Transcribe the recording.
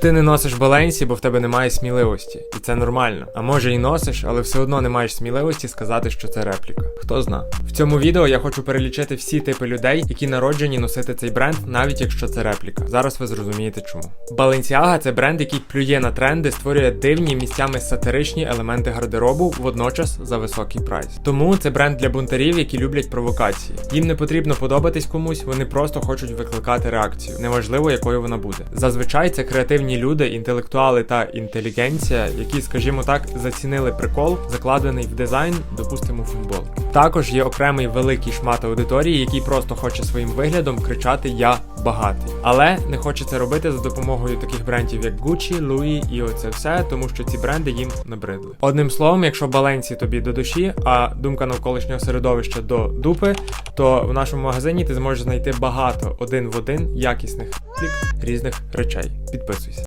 Ти не носиш Баленсі, бо в тебе немає сміливості, і це нормально. А може і носиш, але все одно не маєш сміливості сказати, що це репліка. Хто зна. Цьому відео я хочу перелічити всі типи людей, які народжені носити цей бренд, навіть якщо це репліка. Зараз ви зрозумієте чому. Balenciaga – це бренд, який плює на тренди, створює дивні місцями сатиричні елементи гардеробу, водночас за високий прайс. Тому це бренд для бунтарів, які люблять провокації. Їм не потрібно подобатись комусь, вони просто хочуть викликати реакцію, неважливо якою вона буде. Зазвичай це креативні люди, інтелектуали та інтелігенція, які, скажімо так, зацінили прикол, закладений в дизайн, допустимо, футбол. Також є окремий великий шмат аудиторії, який просто хоче своїм виглядом кричати Я багатий, але не хоче це робити за допомогою таких брендів, як Gucci, Louis і оце все, тому що ці бренди їм набридли. Одним словом, якщо Баленсі тобі до душі, а думка навколишнього середовища до дупи, то в нашому магазині ти зможеш знайти багато один в один якісних різних речей. Підписуйся.